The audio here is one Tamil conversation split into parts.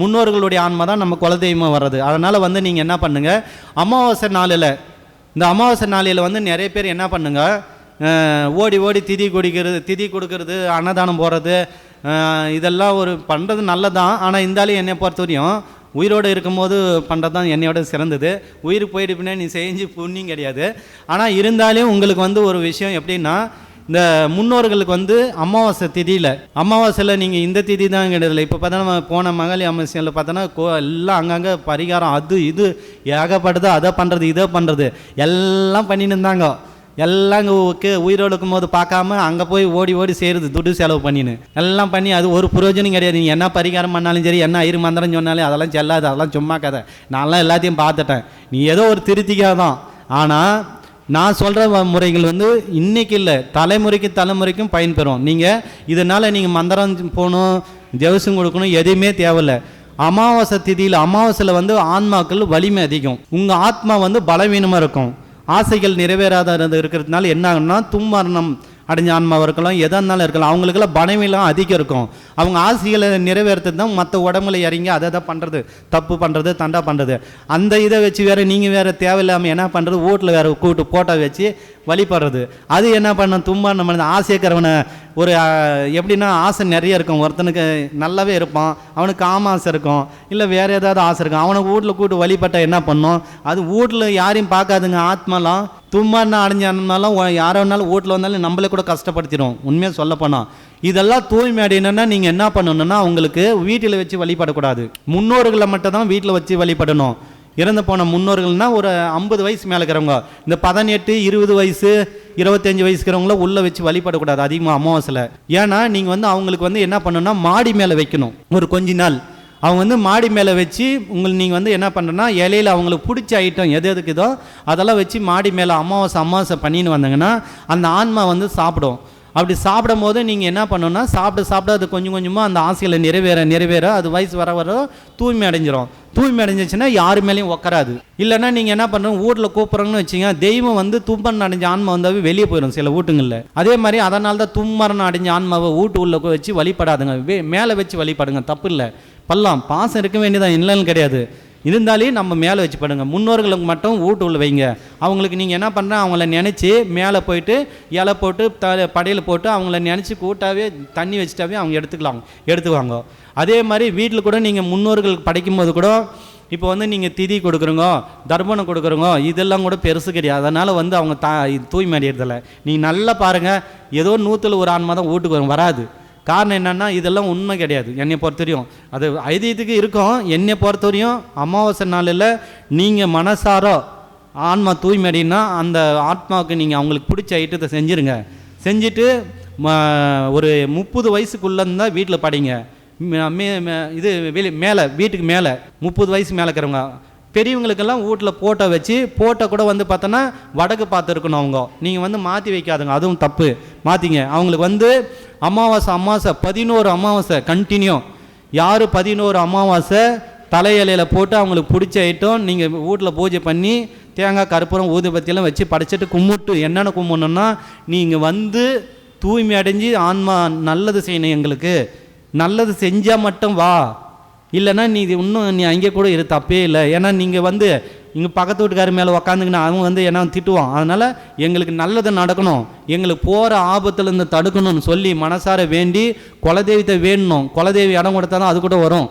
முன்னோர்களுடைய ஆன்மா தான் நம்ம குலதெய்வம் வர்றது. அதனால் வந்து நீங்கள் என்ன பண்ணுங்கள் அமாவாசை நாளில் இந்த அமாவாசை நாளில் வந்து நிறைய பேர் என்ன பண்ணுங்கள் ஓடி ஓடி திதி குடிக்கிறது திதி கொடுக்கறது அன்னதானம் போடுறது இதெல்லாம் ஒரு பண்ணுறது நல்லதான் ஆனால் இருந்தாலும் என்னை பொறுத்த வரையும் உயிரோடு இருக்கும்போது பண்ணுறது தான் என்னையோட சிறந்தது. உயிர் போயிட்டு பின்னே நீ செஞ்சு புண்ணியம் கிடையாது. ஆனால் இருந்தாலும் உங்களுக்கு வந்து ஒரு விஷயம் எப்படின்னா இந்த முன்னோர்களுக்கு வந்து அமாவாசை திதியில் அமாவாசையில் நீங்கள் இந்த திதி தான் கிடையாது இப்போ பார்த்தோன்னா போன மகளி அமாவாசையில் பார்த்தோன்னா கோ எல்லாம் அங்கங்கே பரிகாரம் அது இது ஏகப்பட்டது அதை பண்ணுறது இதை பண்ணுறது எல்லாம் பண்ணின்னு இருந்தாங்க. எல்லாம் இங்கே உயிரோடு இருக்கும்போது பார்க்காம அங்கே போய் ஓடி ஓடி செய்கிறது துட்டு செலவு பண்ணின்னு. எல்லாம் பண்ணி அது ஒரு பிரயோஜனம் கிடையாது. நீங்கள் என்ன பரிகாரம் பண்ணாலும் சரி என்ன ஐரு மந்திரம் சொன்னாலும் அதெல்லாம் செல்லாது அதெல்லாம் சும்மா கதை. நான்லாம் எல்லாத்தையும் பார்த்துட்டேன். நீ ஏதோ ஒரு திருத்திக்காக தான் ஆனால் நான் சொல்கிற முறைகள் வந்து இன்றைக்கி இல்லை. தலைமுறைக்கு தலைமுறைக்கும் பயன்பெறும். நீங்கள் இதனால் நீங்கள் மந்திரம் போகணும் ஜெவசம் கொடுக்கணும் எதுவுமே தேவையில்லை. அமாவாசை திதியில் அமாவாசையில் வந்து ஆன்மாக்கள் வலிமை அதிகம். உங்கள் ஆத்மா வந்து பலவீனமாக இருக்கும். ஆசைகள் நிறைவேறாத இருக்கிறதுனால என்ன ஆகும்னா தும்மரணம் அடைஞ்ச ஆன்மாவாக இருக்கலாம் எதா இருந்தாலும் இருக்கலாம். அவங்களுக்கெல்லாம் பணமெல்லாம் அதிகம் இருக்கும். அவங்க ஆசைகளை நிறைவேறது தான் மற்ற உடம்புல இறங்கி அதை தான் பண்ணுறது தப்பு பண்ணுறது தண்டா பண்ணுறது அந்த இதை வச்சு வேறு நீங்கள் வேறு தேவையில்லாமல் என்ன பண்ணுறது வீட்டில் வேறு கூட்டு போட்டோ வச்சு வழிபடுறது. அது என்ன பண்ண தும்பா நம்ம ஆசைக்கிறவனை ஒரு எப்படின்னா ஆசை நிறைய இருக்கும். ஒருத்தனுக்கு நல்லாவே இருப்பான். அவனுக்கு காம ஆசை இருக்கும். இல்லை வேறு ஏதாவது ஆசை இருக்கும். அவனை வீட்டில் கூட்டு வழிபட்டா என்ன பண்ணும்? அது வீட்டில் யாரையும் பார்க்காதுங்க. ஆத்மாலாம் தும்மான்னா அடைஞ்சாலும் யாரோ வேணாலும் வீட்டில் வந்தாலும் நம்மளே கூட கஷ்டப்படுத்திடும். உண்மையாக சொல்லப்போனால் இதெல்லாம் தூய்மை அடையணும்னா நீங்கள் என்ன பண்ணணும்னா உங்களுக்கு வீட்டில் வச்சு வழிபடக்கூடாது. முன்னோர்களை மட்டும் தான் வீட்டில் வச்சு வழிபடணும். இறந்து போன முன்னோர்கள்னா ஒரு ஐம்பது வயசு மேலே இருக்கிறவங்க. இந்த பதினெட்டு இருபது வயசு இருபத்தஞ்சு வயசுக்கிறவங்கள உள்ளே வச்சு வழிபடக்கூடாது அதிகமாக அமாவாசையில் ஏன்னா நீங்கள் வந்து அவங்களுக்கு வந்து என்ன பண்ணணும்னா மாடி மேலே வைக்கணும். ஒரு கொஞ்ச நாள். அவங்க வந்து மாடி மேலே வச்சு உங்களுக்கு நீங்கள் வந்து என்ன பண்ணுறேன்னா இலையில் அவங்களுக்கு பிடிச்ச ஐட்டம் எது எதுக்குதோ அதெல்லாம் வச்சு மாடி மேலே அமாவாசை அமாவாசை பண்ணின்னு வந்தாங்கன்னா அந்த ஆன்மா வந்து சாப்பிடும். அப்படி சாப்பிடும் போது நீங்கள் என்ன பண்ணணும்னா சாப்பிட சாப்பிட அது கொஞ்சம் கொஞ்சமாக அந்த ஆசைகளை நிறைவேற நிறைவேற அது வயசு வர வர தூய்மை அடைஞ்சிரும். தூய்மை அடைஞ்சிச்சுன்னா யாரு மேலேயும் உக்காராது. இல்லைன்னா நீங்கள் என்ன பண்ணுறோம் வீட்டில் கூப்பிட்றோங்கன்னு வச்சிங்க தெய்வம் வந்து தும்பன் அடைஞ்ச ஆன்மா வந்தாவே வெளியே போயிடும் சில வீட்டுங்களில். அதே மாதிரி அதனால தான் தும்மரன் அடைஞ்ச ஆன்மாவை வீட்டு உள்ள வச்சு வழிபடாதுங்க. மேலே வச்சு வழிபடுங்க தப்பு இல்லை. பல்லாம் பாசம் இருக்க வேண்டியதான் இல்லைன்னு கிடையாது. இருந்தாலே நம்ம மேலே வச்சு படுங்க. முன்னோர்களுக்கு மட்டும் வீட்டு உள்ள வைங்க. அவங்களுக்கு நீங்கள் என்ன பண்ணுற அவங்கள நினச்சி மேலே போயிட்டு இலை போட்டு த படையில் போட்டு அவங்கள நினச்சி கூட்டாவே தண்ணி வச்சுட்டாவே அவங்க எடுத்துக்கலாம் எடுத்துக்குவாங்க. அதே மாதிரி வீட்டில் கூட நீங்கள் முன்னோர்களுக்கு படைக்கும் போது கூட இப்போ வந்து நீங்கள் திதி கொடுக்குறோங்க தர்ப்பணம் கொடுக்குறோங்க இதெல்லாம் கூட பெருசு கிடையாது. அதனால் வந்து அவங்க தா தூய்மை அடையிறதில்ல நீங்கள் நல்லா பாருங்கள் ஏதோ நூற்றில் ஒரு ஆன்மா தான் வீட்டுக்கு வரும் வராது. காரணம் என்னென்னா இதெல்லாம் உண்மை கிடையாது. என்னை பொறுத்தவரையும். அது ஐதீகத்துக்கு இருக்கும். என்னை பொறுத்தவரையும் அமாவாசை நாளில் நீங்கள் மனசாரோ ஆன்மா தூய்மை அடையினா அந்த ஆத்மாவுக்கு நீங்கள் அவங்களுக்கு பிடிச்ச ஐட்டத்தை செஞ்சுருங்க. செஞ்சுட்டு ம- ஒரு முப்பது வயசுக்குள்ளே இருந்தால் வீட்டில் படிங்க. மே- மே- இது வெளி மேலே வீட்டுக்கு மேலே. முப்பது வயசு மேலே இருக்கிறவங்க பெரியவங்களுக்கெல்லாம் வீட்டில் போட்டோ வச்சு போட்டோ கூட வந்து பார்த்தோன்னா வடக்கு பார்த்து இருக்கணும் அவங்க. நீங்கள் வந்து மாற்றி வைக்காதுங்க. அதுவும் தப்பு. மாற்றிங்க அவங்களுக்கு வந்து அமாவாசை அமாவாசை பதினோரு அமாவாசை கண்டினியூ யார் பதினோரு அமாவாசை தலையிலையில் போட்டு அவங்களுக்கு பிடிச்ச ஐட்டம் நீங்கள் வீட்டில் பூஜை பண்ணி தேங்காய் கருப்பூரம் ஊதுபத்தியெல்லாம் வச்சு படைச்சிட்டு கும்பிட்டு என்னென்ன கும்பிடணுன்னா நீங்கள் வந்து தூய்மை அடைஞ்சு ஆன்மா நல்லது செய்யணும் எங்களுக்கு. நல்லது செஞ்சால் மட்டும் வா. இல்லைன்னா நீ இது இன்னும் நீ அங்கே கூட இரு தப்பே இல்லை. ஏன்னா நீங்கள் வந்து இங்கே பக்கத்து வீட்டுக்காரர் மேலே உக்காந்துங்கன்னா அவன் வந்து என்ன திட்டுவான். அதனால் எங்களுக்கு நல்லது நடக்கணும். எங்களுக்கு போகிற ஆபத்துலேருந்து தடுக்கணும்னு சொல்லி மனசார வேண்டி குலதெய்வத்தை வேண்டணும் குலதெய்வம் இடம் கொடுத்தா தான் அது கூட வரும்.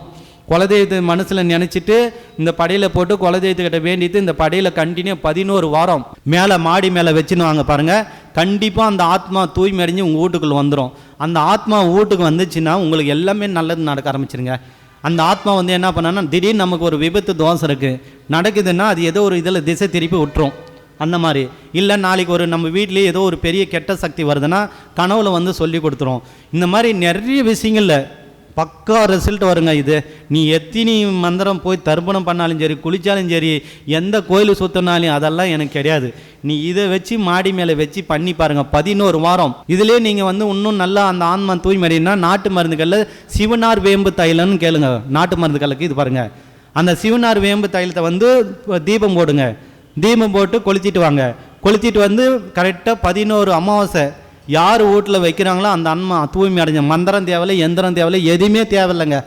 குலதெய்வத்தை மனசில் நினச்சிட்டு இந்த படையில் போட்டு குலதெய்வத்துக்கிட்ட வேண்டிட்டு இந்த படையில் கண்டினியூ பதினோரு வாரம். மேலே மாடி மேலே வச்சுன்னு வாங்க பாருங்கள் கண்டிப்பாக அந்த ஆத்மா தூய்மை அடைஞ்சு உங்கள் வீட்டுக்குள்ளே வந்துடும் அந்த ஆத்மா வீட்டுக்கு வந்துச்சுன்னா உங்களுக்கு எல்லாமே நல்லது நடக்க ஆரம்பிச்சிருங்க. அந்த ஆத்மா வந்து என்ன பண்ணனா திடீர்னு நமக்கு ஒரு விபத்து தோசை இருக்குது நடக்குதுன்னா அது ஏதோ ஒரு இதில் திசை திருப்பி விட்டுரும். அந்த மாதிரி. இல்லை நாளைக்கு ஒரு நம்ம வீட்லேயே ஏதோ ஒரு பெரிய கெட்ட சக்தி வருதுன்னா கனவுல வந்து சொல்லி கொடுத்துரும். இந்த மாதிரி நிறைய விஷயங்களில் பக்கா ரிசல்ட் வருங்க இது. நீ எத்தினி மந்திரம் போய் தர்ப்பணம் பண்ணாலும் சரி குளித்தாலும் சரி எந்த கோயில் சுற்றினாலும் அதெல்லாம் எனக்கு கிடையாது. நீ இதை வச்சு மாடி மேலே வச்சு பண்ணி பாருங்கள் பதினோரு வாரம். இதுலேயே நீங்கள் வந்து இன்னும் நல்லா அந்த ஆன்மா தூய்மறினா நாட்டு மருந்துகளில் சிவனார் வேம்பு தைலம்னு கேளுங்க. நாட்டு மருந்துகளுக்கு இது பாருங்கள் அந்த சிவனார் வேம்பு தைலத்தை வந்து தீபம் போடுங்க. தீபம் போட்டு கொளுத்திட்டு வாங்க. கொளுத்திட்டு வந்து கரெக்டாக பதினோரு அமாவாசை. யார் வீட்டில் வைக்கிறாங்களோ அந்த அன்மா தூய்மை அடைஞ்ச மந்திரம் தேவையில்லை எந்திரம் தேவையில்லை எதுவுமே தேவையில்லைங்க.